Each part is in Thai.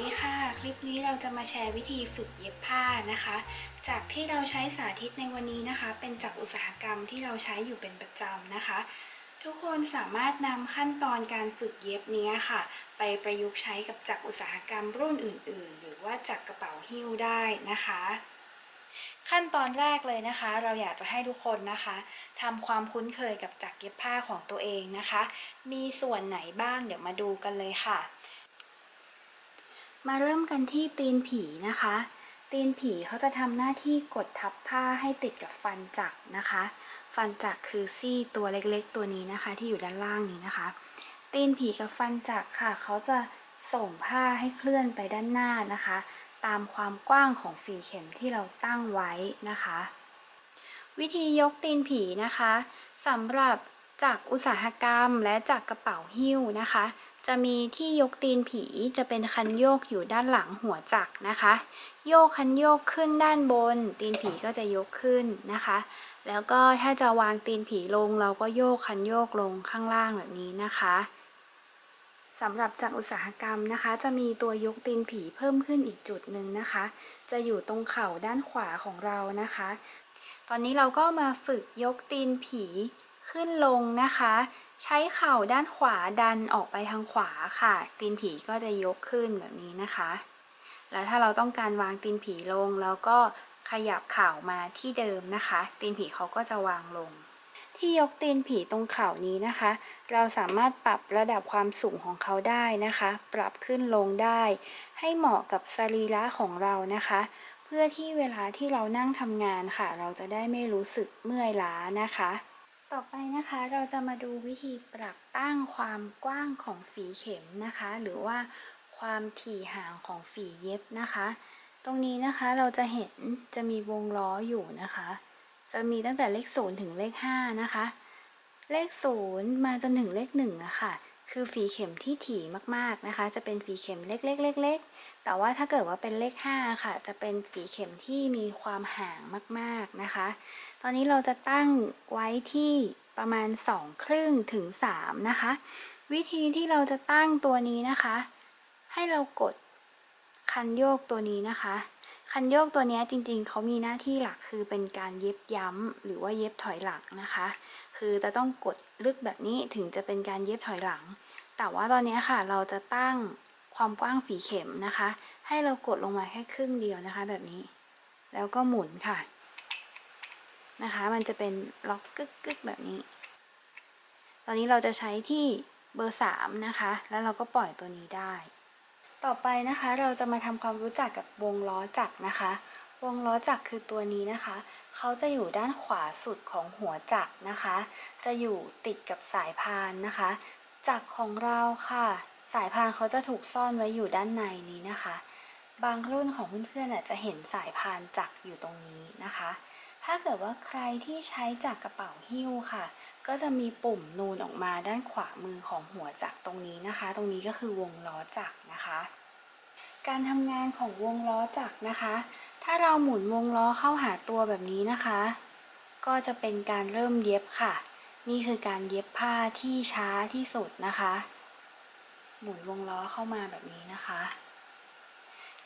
ดีค่ะ คลิปนี้เราจะมาแชร์วิธีฝึกเย็บผ้านะคะ จากที่เราใช้สาธิตในวันนี้นะคะ เป็นจากอุตสาหกรรมที่เราใช้อยู่เป็นประจำนะคะ ทุกคนสามารถนำขั้นตอนการฝึกเย็บนี้ค่ะ ไปประยุกต์ใช้กับจักรอุตสาหกรรมรุ่นอื่น ๆ หรือว่าจักรกระเป๋าหิ้วได้นะคะ ขั้นตอนแรกเลยนะคะ เราอยากจะให้ทุกคนนะคะทำความคุ้นเคยกับจักรเย็บผ้าของตัวเองนะคะ มีส่วนไหนบ้างเดี๋ยวมาดูกันเลยค่ะ มาเริ่มกันที่ตีนผีนะคะ ตีนผีเขาจะทำหน้าที่กดทับผ้าให้ติดกับฟันจักรนะคะ ฟันจักรคือซี่ตัวเล็กๆ ตัวนี้นะคะ ที่อยู่ด้านล่างนี้นะคะ ตีนผีกับฟันจักรค่ะ เขาจะส่งผ้าให้เคลื่อนไปด้านหน้านะคะ ตามความกว้างของฝีเข็มที่เราตั้งไว้นะคะ วิธียกตีนผีนะคะสำหรับจักอุตสาหกรรมและจักกระเป๋าหิ้วนะคะ จะมีที่ยกตีนผีจะเป็นคันโยกอยู่ด้านหลังหัวจักรนะคะ โยกคันโยกขึ้นด้านบน ตีนผีก็จะยกขึ้นนะคะ แล้วก็ถ้าจะวางตีนผีลงเราก็โยกคันโยกลงข้างล่างแบบนี้นะคะสำหรับจักรอุตสาหกรรมนะคะ จะมีตัวยกตีนผีเพิ่มขึ้นอีกจุดหนึ่งนะคะ จะอยู่ตรงเข่าด้านขวาของเรานะคะ ตอนนี้เราก็มาฝึกยกตีนผี ขึ้นลงนะคะ ใช้เข่าด้านขวาดันออกไปทางขวาค่ะ ตีนผีก็จะยกขึ้นแบบนี้นะคะ แล้วถ้าเราต้องการวางตีนผีลงเราก็ขยับเข่ามาที่เดิมนะคะ ตีนผีเขาก็จะวางลง ที่ยกตีนผีตรงเข่านี้นะคะ เราสามารถปรับระดับความสูงของเขาได้นะคะ ปรับขึ้นลงได้ ให้เหมาะกับสรีระของเรานะคะ เพื่อที่เวลาที่เรานั่งทำงานค่ะ เราจะได้ไม่รู้สึกเมื่อยล้านะคะ ต่อไปนะคะเราจะมาดูวิธีปรับตั้งความกว้างของฝีเข็มนะคะ หรือว่าความถี่ห่างของฝีเย็บนะคะ ตรงนี้นะคะเราจะเห็นจะมีวงล้ออยู่นะคะ จะมีตั้งแต่เลขศูนย์ถึงเลขห้านะคะ เลขศูนย์มาจนถึงเลขหนึ่งอะค่ะ คือฝีเข็มที่ถี่มากๆนะคะ จะเป็นฝีเข็มเล็กๆๆๆแต่ว่าถ้าเกิดว่าเป็นเลข5ค่ะ จะเป็นฝีเข็มที่มีความห่างมากๆนะคะ ตอนนี้เราจะตั้งไว้ที่ประมาณ2ครึ่งถึง3นะคะ วิธีที่เราจะตั้งตัวนี้นะคะ ให้เรากดคันโยกตัวนี้นะคะ คันโยกตัวนี้จริงๆ เขามีหน้าที่หลักคือเป็นการเย็บย้ำหรือว่าเย็บถอยหลังนะคะ คือจะต้องกดลึกแบบนี้ถึงจะเป็นการเย็บถอยหลัง แต่ว่าตอนนี้ค่ะเราจะตั้งความกว้างฝีเข็มนะคะ ให้เรากดลงมาแค่ครึ่งเดียวนะคะ แบบนี้ แล้วก็หมุนค่ะ นะคะ มันจะเป็นล็อกกึกกึกแบบนี้ ตอนนี้เราจะใช้ที่เบอร์สามนะคะ แล้วเราก็ปล่อยตัวนี้ได้ ต่อไปนะคะเราจะมาทำความรู้จักกับวงล้อจักรนะคะ วงล้อจักรคือตัวนี้นะคะ เขาจะอยู่ด้านขวาสุดของหัวจักรนะคะ จะอยู่ติดกับสายพานนะคะ จักรของเราค่ะ สายพานเขาจะถูกซ่อนไว้อยู่ด้านในนี้นะคะ บางรุ่นของเพื่อนๆน่ะจะเห็นสายพานจักรอยู่ตรงนี้นะคะ ถ้าเกิดว่าใครที่ใช้จักกระเป๋าหิ้วค่ะ ก็จะมีปุ่มนูนออกมาด้านขวามือของหัวจักรตรงนี้นะคะ ตรงนี้ก็คือวงล้อจักรนะคะ การทำงานของวงล้อจักรนะคะ ถ้าเราหมุนวงล้อเข้าหาตัวแบบนี้นะคะ ก็จะเป็นการเริ่มเย็บค่ะ นี่คือการเย็บผ้าที่ช้าที่สุดนะคะ หมุนวงล้อเข้ามาแบบนี้นะคะ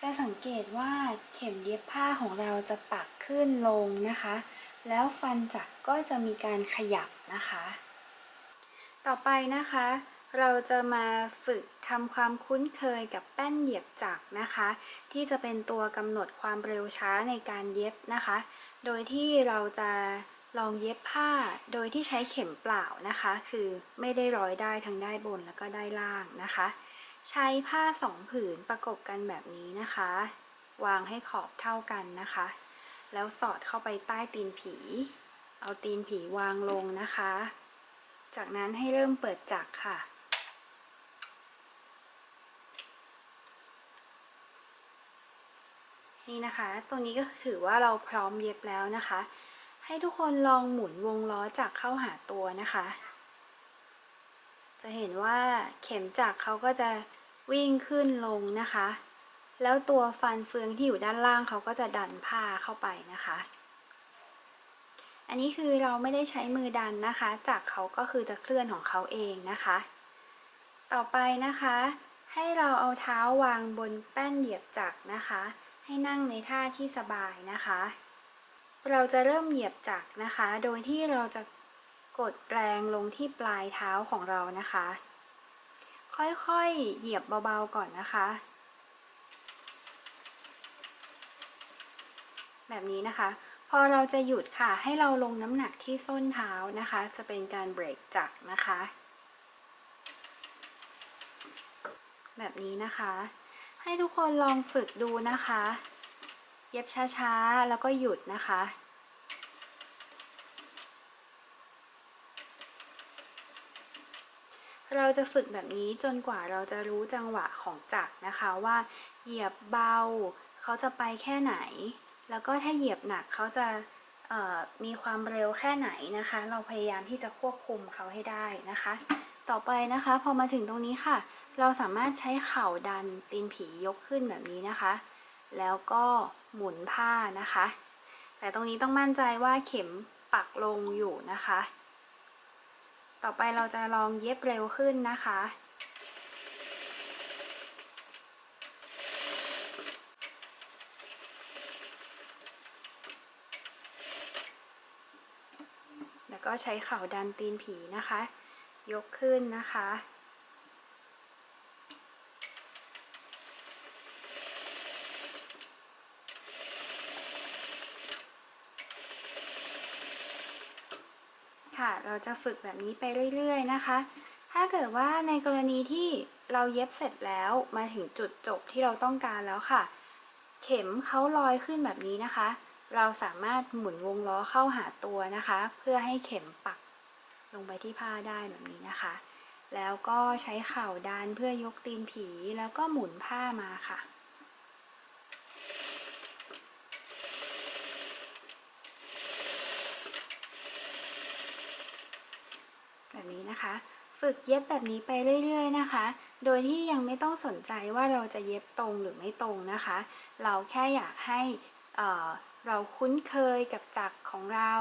จะสังเกตว่าเข็มเย็บผ้าของเราจะปักขึ้นลงนะคะ แล้วฟันจักรก็จะมีการขยับนะคะ ต่อไปนะคะ เราจะมาฝึกทำความคุ้นเคยกับแป้นเหยียบจักรนะคะ ที่จะเป็นตัวกำหนดความเร็วช้าในการเย็บนะคะ โดยที่เราจะลองเย็บผ้าโดยที่ใช้เข็มเปล่านะคะ คือไม่ได้ร้อยได้ทั้งได้บนแล้วก็ได้ล่างนะคะ ใช้ผ้าสองผืนประกบกันแบบนี้นะคะ วางให้ขอบเท่ากันนะคะ แล้วสอดเข้าไปใต้ตีนผี เอาตีนผีวางลงนะคะ จากนั้นให้เริ่มเปิดจักรค่ะ นี่นะคะ ตัวนี้ก็ถือว่าเราพร้อมเย็บแล้วนะคะ ให้ทุกคนลองหมุนวงล้อจักรเข้าหาตัวนะคะ จะเห็นว่าเข็มจักรเขาก็จะวิ่งขึ้นลงนะคะ แล้วตัวฟันเฟืองที่อยู่ด้านล่างเขาก็จะดันผ้าเข้าไปนะคะ อันนี้คือเราไม่ได้ใช้มือดันนะคะ จักรเขาก็คือจะเคลื่อนของเขาเองนะคะ ต่อไปนะคะ ให้เราเอาเท้าวางบนแป้นเหยียบจักรนะคะ ให้นั่งในท่าที่สบายนะคะ เราจะเริ่มเหยียบจักรนะคะ โดยที่เราจะ กดแรงลงที่ปลายเท้าของเรานะคะ ค่อยๆ เหยียบเบาๆก่อนนะคะ แบบนี้นะคะ พอเราจะหยุดค่ะ ให้เราลงน้ำหนักที่ส้นเท้านะคะ จะเป็นการเบรกจักรนะคะ แบบนี้นะคะ ให้ทุกคนลองฝึกดูนะคะ เย็บช้าๆ แล้วก็หยุดนะคะ เราจะฝึกแบบนี้จนกว่าเราจะรู้จังหวะของจักรนะคะว่า เหยียบเบา เขาจะไปแค่ไหน แล้วก็ถ้าเหยียบหนักเขาจะมีความเร็วแค่ไหนนะคะ เราพยายามที่จะควบคุมเขาให้ได้นะคะ ต่อไปนะคะพอมาถึงตรงนี้ค่ะ เราสามารถใช้เข่าดันตีนผียกขึ้นแบบนี้นะคะ แล้วก็หมุนผ้านะคะ แต่ตรงนี้ต้องมั่นใจว่าเข็มปักลงอยู่นะคะ ต่อไปเราจะลองเย็บเร็วขึ้นนะคะ แล้วก็ใช้เข่าดันตีนผีนะคะ ยกขึ้นนะคะ เราจะฝึกแบบนี้ไปเรื่อยๆนะคะ ถ้าเกิดว่าในกรณีที่เราเย็บเสร็จแล้วมาถึงจุดจบที่เราต้องการแล้วค่ะ เข็มเขาลอยขึ้นแบบนี้นะคะ เราสามารถหมุนวงล้อเข้าหาตัวนะคะ เพื่อให้เข็มปักลงไปที่ผ้าได้แบบนี้นะคะ แล้วก็ใช้เข่าดันเพื่อยกตีนผีแล้วก็หมุนผ้ามาค่ะ แบบ นะคะ ฝึกเย็บแบบนี้ไปเรื่อย ๆ นะคะ โดยที่ยังไม่ต้องสนใจว่าเราจะเย็บตรงหรือไม่ตรงนะคะ เราแค่อยากให้เเราคุ้นเคยกับจักรของเรา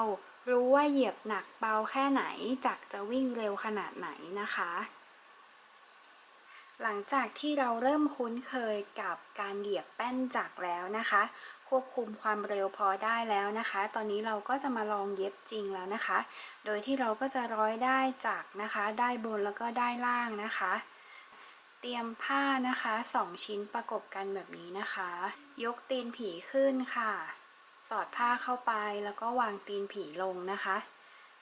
รู้ว่าเหยียบหนักเบาแค่ไหน จักรจะวิ่งเร็วขนาดไหนนะคะ หลังจากที่เราเริ่มคุ้นเคยกับการเหยียบแป้นจักรแล้วนะคะ ควบคุมความเร็วพอได้แล้วนะคะ ตอนนี้เราก็จะมาลองเย็บจริงแล้วนะคะ โดยที่เราก็จะร้อยได้จักนะคะ ได้บนแล้วก็ได้ล่างนะคะ เตรียมผ้านะคะสองชิ้นประกบกันแบบนี้นะคะ ยกตีนผีขึ้นค่ะ สอดผ้าเข้าไปแล้วก็วางตีนผีลงนะคะ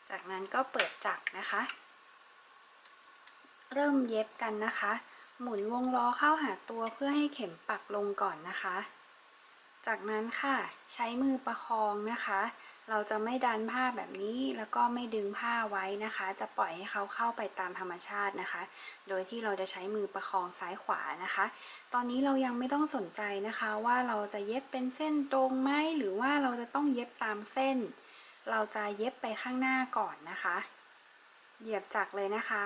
จากนั้นก็เปิดจักรนะคะ เริ่มเย็บกันนะคะ หมุนวงล้อเข้าหาตัวเพื่อให้เข็มปักลงก่อนนะคะ จากนั้นค่ะใช้มือประคองนะคะ เราจะไม่ดันผ้าแบบนี้แล้วก็ไม่ดึงผ้าไว้นะคะ จะปล่อยให้เขาเข้าไปตามธรรมชาตินะคะ โดยที่เราจะใช้มือประคองซ้ายขวานะคะ ตอนนี้เรายังไม่ต้องสนใจนะคะ ว่าเราจะเย็บเป็นเส้นตรงไหมหรือว่าเราจะต้องเย็บตามเส้น เราจะเย็บไปข้างหน้าก่อนนะคะ เหยียบจักรเลยนะคะ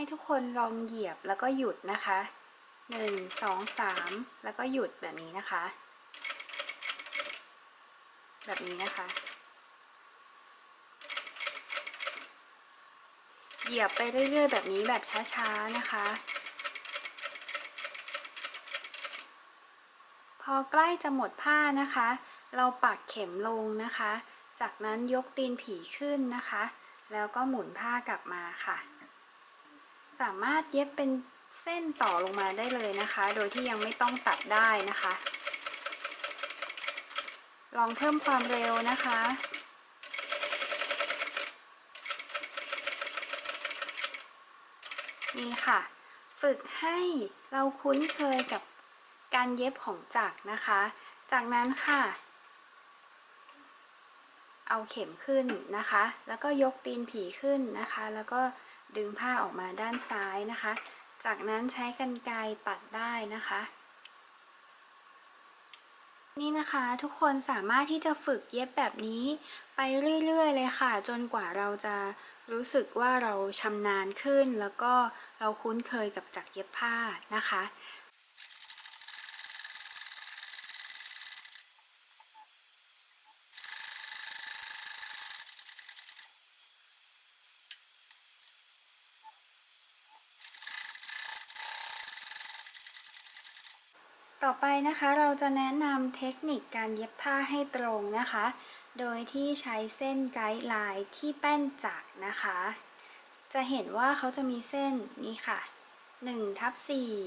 ให้ทุกคนลองเหยียบแล้วก็หยุดนะคะหนึ่งสองสามแล้วก็หยุดแบบนี้นะคะ แบบนี้นะคะ เหยียบไปเรื่อยๆ แบบนี้แบบช้าๆนะคะ พอใกล้จะหมดผ้านะคะ เราปักเข็มลงนะคะ จากนั้นยกตีนผีขึ้นนะคะ แล้วก็หมุนผ้ากลับมาค่ะ สามารถเย็บเป็นเส้นต่อลงมาได้เลยนะคะ โดยที่ยังไม่ต้องตัดได้นะคะ ลองเพิ่มความเร็วนะคะ นี่ค่ะ ฝึกให้เราคุ้นเคยกับการเย็บของจักรนะคะ จากนั้นค่ะ เอาเข็มขึ้นนะคะ แล้วก็ยกตีนผีขึ้นนะคะ แล้วก็ ดึงผ้าออกมาด้านซ้ายนะคะ จากนั้นใช้กรรไกรตัดได้นะคะ นี่นะคะทุกคนสามารถที่จะฝึกเย็บแบบนี้ไปเรื่อยๆเลยค่ะ จนกว่าเราจะรู้สึกว่าเราชำนาญขึ้น แล้วก็เราคุ้นเคยกับจักรเย็บผ้านะคะ ต่อไปนะคะเราจะแนะนำเทคนิคการเย็บผ้าให้ตรงนะคะ โดยที่ใช้เส้นไกด์ไลน์ที่แป้นจักรนะคะ จะเห็นว่าเขาจะมีเส้นนี้ค่ะ1ทับ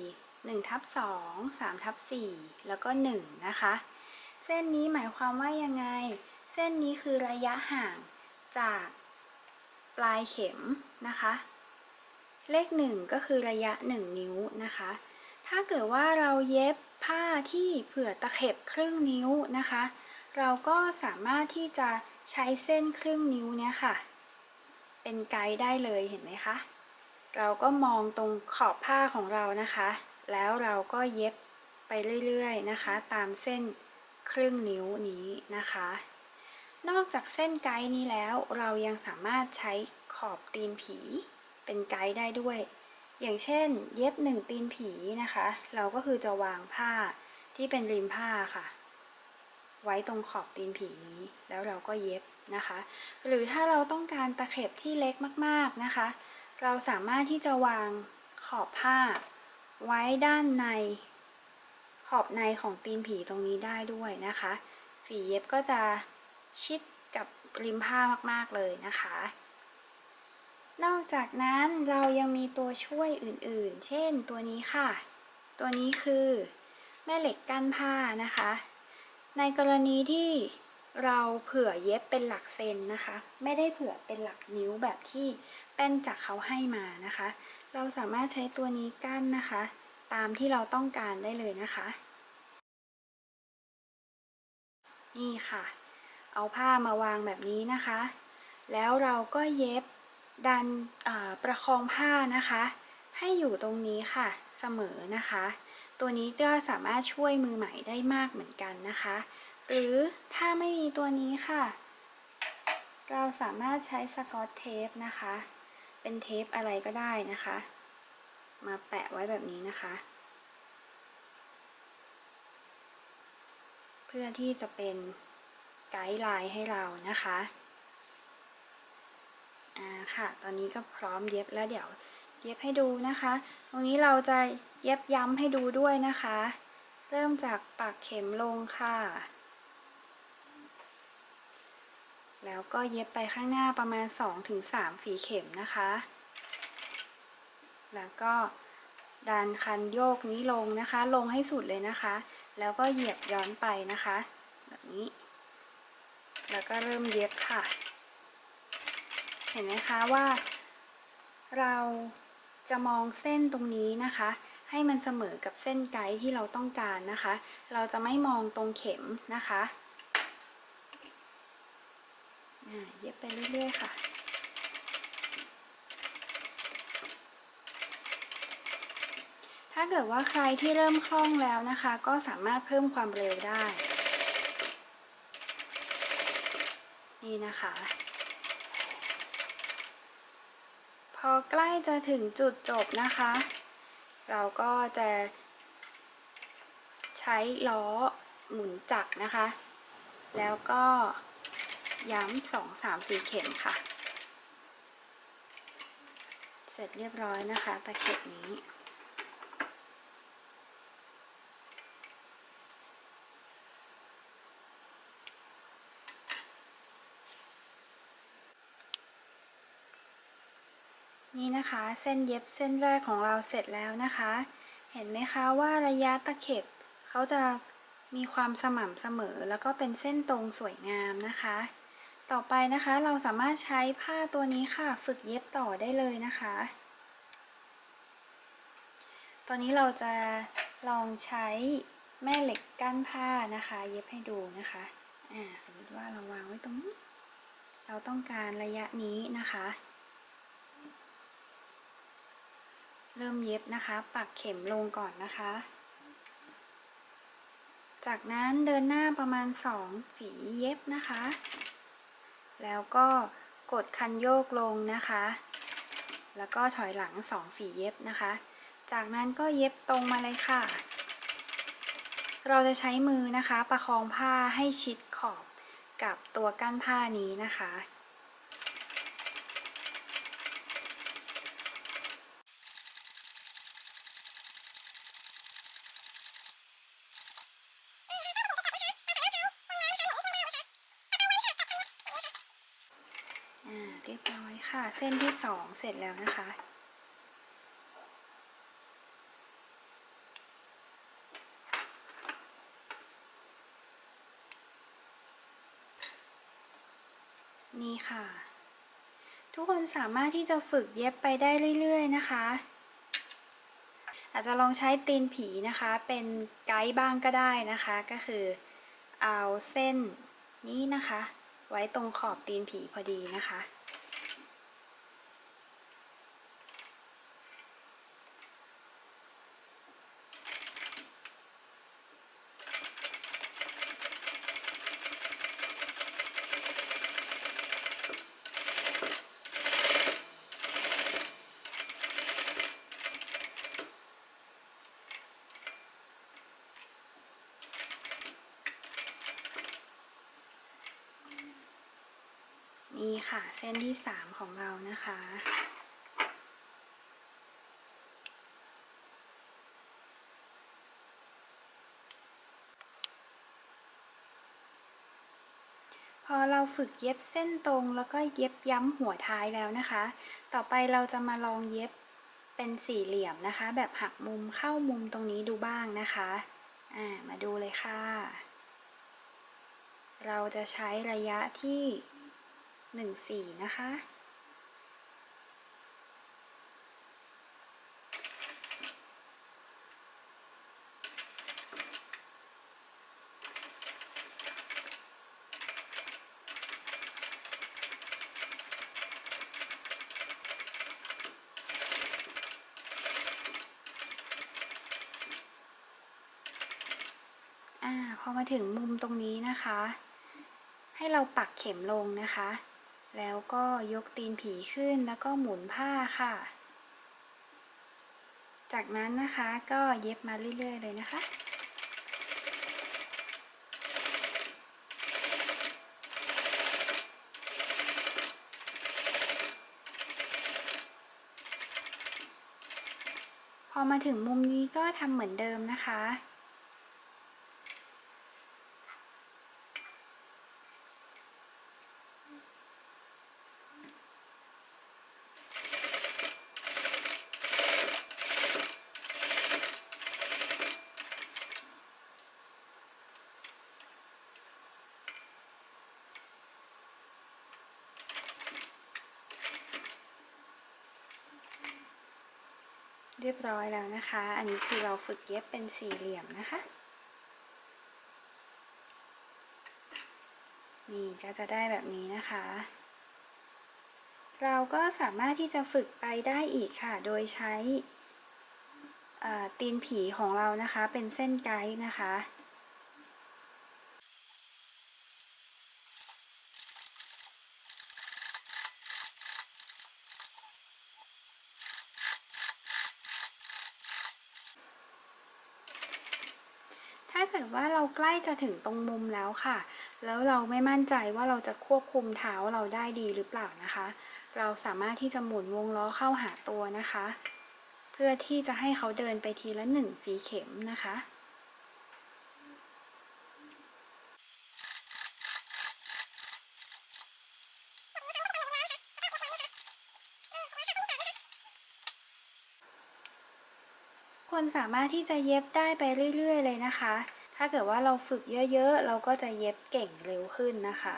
4 1ทับ2 3ทับ4แล้วก็ 1 นะคะ เส้นนี้หมายความว่ายังไง เส้นนี้คือระยะห่างจากปลายเข็มนะคะ เลข 1 ก็คือระยะ 1 นิ้วนะคะ ถ้าเกิดว่าเราเย็บ ผ้าที่เผื่อตะเข็บครึ่งนิ้วนะคะ เราก็สามารถที่จะใช้เส้นครึ่งนิ้วเนี้ยค่ะ เป็นไกด์ได้เลยเห็นไหมคะ เราก็มองตรงขอบผ้าของเรานะคะ แล้วเราก็เย็บไปเรื่อยๆนะคะ ตามเส้นครึ่งนิ้วนี้นะคะ นอกจากเส้นไกด์นี้แล้ว เรายังสามารถใช้ขอบตีนผี เป็นไกด์ได้ด้วย อย่างเช่น เย็บหนึ่งตีนผีนะคะ เราก็คือจะวางผ้าที่เป็นริมผ้าค่ะ ไว้ตรงขอบตีนผีนี้ แล้วเราก็เย็บนะคะ หรือถ้าเราต้องการตะเข็บที่เล็กมากๆนะคะ เราสามารถที่จะวางขอบผ้า ไว้ด้านใน ขอบในของตีนผีตรงนี้ได้ด้วยนะคะ ฝีเย็บก็จะชิดกับริมผ้ามากๆเลยนะคะ นอกจากนั้นเรายังมีตัวช่วยอื่นๆ เช่นตัวนี้ค่ะ ตัวนี้คือแม่เหล็กกั้นผ้านะคะ ในกรณีที่เราเผื่อเย็บเป็นหลักเซนนะคะ ไม่ได้เผื่อเป็นหลักนิ้วแบบที่แป้นจากเขาให้มานะคะ เราสามารถใช้ตัวนี้กั้นนะคะ ตามที่เราต้องการได้เลยนะคะ นี่ค่ะ เอาผ้ามาวางแบบนี้นะคะ แล้วเราก็เย็บ ดันประคองผ้านะคะ ให้อยู่ตรงนี้ค่ะเสมอนะคะ ตัวนี้จะสามารถช่วยมือใหม่ได้มากเหมือนกันนะคะ หรือถ้าไม่มีตัวนี้ค่ะ เราสามารถใช้สกอตเทปนะคะ เป็นเทปอะไรก็ได้นะคะ มาแปะไว้แบบนี้นะคะ เพื่อที่จะเป็นไกด์ไลน์ให้เรานะคะ อ่าค่ะ ตอนนี้ก็พร้อมเย็บแล้วเดี๋ยวเย็บให้ดูนะคะ ตรงนี้เราจะเย็บย้ำให้ดูด้วยนะคะ เริ่มจากปักเข็มลงค่ะ แล้วก็เย็บไปข้างหน้าประมาณ 2-3ฝีเข็มนะคะ แล้วก็ดันคันโยกนี้ลงนะคะ ลงให้สุดเลยนะคะ แล้วก็เหยียบย้อนไปนะคะ แบบนี้ แล้วก็เริ่มเย็บค่ะ เห็นไหมคะว่า เราจะมองเส้นตรงนี้นะคะ ให้มันเสมอกับเส้นไกด์ที่เราต้องการนะคะ เราจะไม่มองตรงเข็มนะคะเย็บไปเรื่อยๆค่ะถ้าเกิดว่าใครที่เริ่มคล่องแล้วนะคะ ก็สามารถเพิ่มความเร็วได้ นี่นะคะ พ อใกล้จะถึงจุดจบนะคะ เราก็จะใช้ล้อหมุนจักรนะคะ แล้วก็ย้ำสองสามสี่เข็มค่ะ เสร็จเรียบร้อยนะคะตะเข็บนี้ นี่นะคะ เส้นเย็บเส้นแรกของเราเสร็จแล้วนะคะ เห็นไหมคะว่าระยะตะเข็บเขาจะมีความสม่ำเสมอแล้วก็เป็นเส้นตรงสวยงามนะคะ ต่อไปนะคะเราสามารถใช้ผ้าตัวนี้ค่ะ ฝึกเย็บต่อได้เลยนะคะ ตอนนี้เราจะลองใช้แม่เหล็กกั้นผ้านะคะ เย็บให้ดูนะคะอ่าสมมติว่าเราวางไว้ตรงนี้ เราต้องการระยะนี้นะคะ เริ่มเย็บนะคะ ปักเข็มลงก่อนนะคะ จากนั้นเดินหน้าประมาณ 2 ฝีเย็บนะคะ แล้วก็กดคันโยกลงนะคะ แล้วก็ถอยหลัง 2 ฝีเย็บนะคะ จากนั้นก็เย็บตรงมาเลยค่ะ เราจะใช้มือนะคะ ประคองผ้าให้ชิดขอบกับตัวกั้นผ้านี้นะคะ เรียบร้อยค่ะ เส้นที่สองเสร็จแล้วนะคะ นี่ค่ะ ทุกคนสามารถที่จะฝึกเย็บไปได้เรื่อยๆนะคะอาจจะลองใช้ตีนผีนะคะ เป็นไกด์บ้างก็ได้นะคะ ก็คือเอาเส้นนี้นะคะ ไว้ตรงขอบตีนผีพอดีนะคะ นี่ค่ะ เส้นที่สามของเรา นะคะ พอเราฝึกเย็บเส้นตรงแล้วก็เย็บย้ำหัวท้ายแล้วนะคะ ต่อไปเราจะมาลองเย็บเป็นสี่เหลี่ยมนะคะ แบบหักมุมเข้ามุมตรงนี้ดูบ้างนะคะอ่ามาดูเลยค่ะ เราจะใช้ระยะที่หนึ่งสี่นะคะ อ่าพอมาถึงมุมตรงนี้นะคะ ให้เราปักเข็มลงนะคะ แล้วก็ยกตีนผีขึ้นแล้วก็หมุนผ้าค่ะ จากนั้นนะคะก็เย็บมาเรื่อยๆ เลยนะคะพอมาถึงมุมนี้ก็ทำเหมือนเดิมนะคะ เรียบร้อยแล้วนะคะ อันนี้คือเราฝึกเย็บเป็นสี่เหลี่ยมนะคะ นี่ก็จะได้แบบนี้นะคะ เราก็สามารถที่จะฝึกไปได้อีกค่ะ โดยใช้ตีนผีของเรานะคะ เป็นเส้นไกด์นะคะ ถ้าเกิดว่าเราใกล้จะถึงตรงมุมแล้วค่ะ แล้วเราไม่มั่นใจว่าเราจะควบคุมเท้าเราได้ดีหรือเปล่านะคะ เราสามารถที่จะหมุนวงล้อเข้าหาตัวนะคะ เพื่อที่จะให้เขาเดินไปทีละหนึ่งฝีเข็มนะคะ คนสามารถที่จะเย็บได้ไปเรื่อยๆ เลยนะคะ ถ้าเกิดว่าเราฝึกเยอะๆ เราก็จะเย็บเก่งเร็วขึ้นนะคะ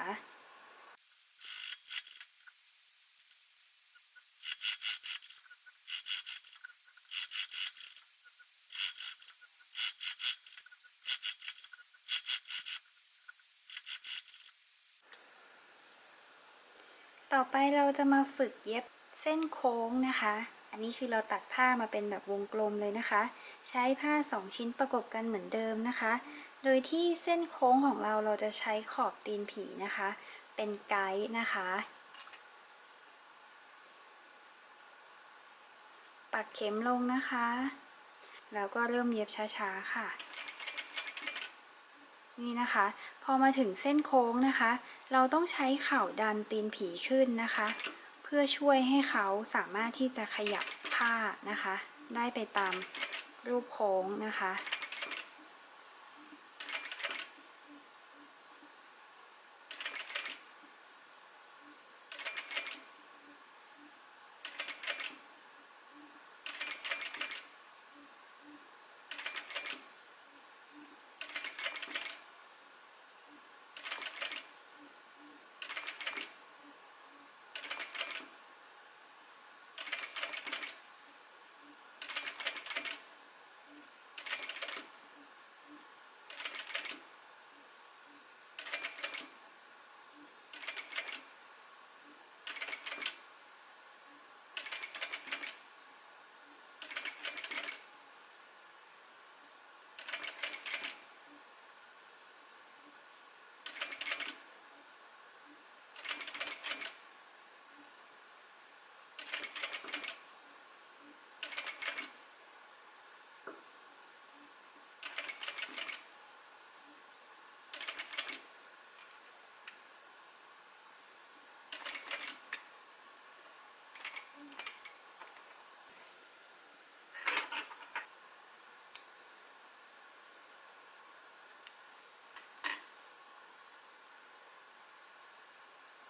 ต่อไปเราจะมาฝึกเย็บเส้นโค้งนะคะ อันนี้คือเราตัดผ้ามาเป็นแบบวงกลมเลยนะคะ ใช้ผ้า 2 ชิ้นประกบกันเหมือนเดิมนะคะ โดยที่เส้นโค้งของเราเราจะใช้ขอบตีนผีนะคะ เป็นไกด์นะคะ ปักเข็มลงนะคะ แล้วก็เริ่มเย็บช้าๆค่ะนี่นะคะ พอมาถึงเส้นโค้งนะคะ เราต้องใช้เข่าดันตีนผีขึ้นนะคะ เพื่อช่วยให้เขาสามารถที่จะขยับผ้านะคะ ได้ไปตามรูปโค้งนะคะ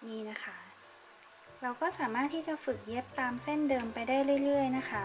นี่นะคะ เราก็สามารถที่จะฝึกเย็บตามเส้นเดิมไปได้เรื่อย ๆ นะคะ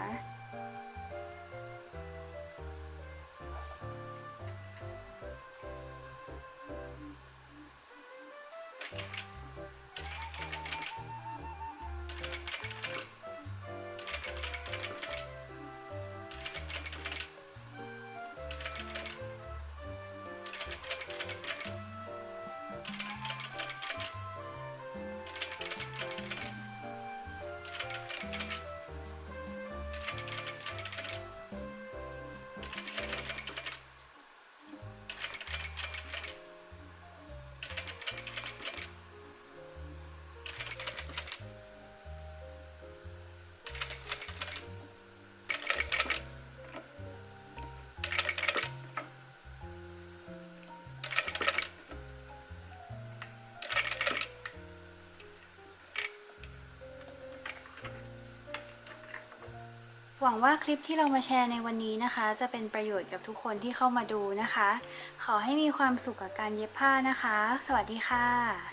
หวังว่าคลิปที่เรามาแชร์ในวันนี้นะคะ จะเป็นประโยชน์กับทุกคนที่เข้ามาดูนะคะ ขอให้มีความสุขกับการเย็บผ้านะคะ สวัสดีค่ะ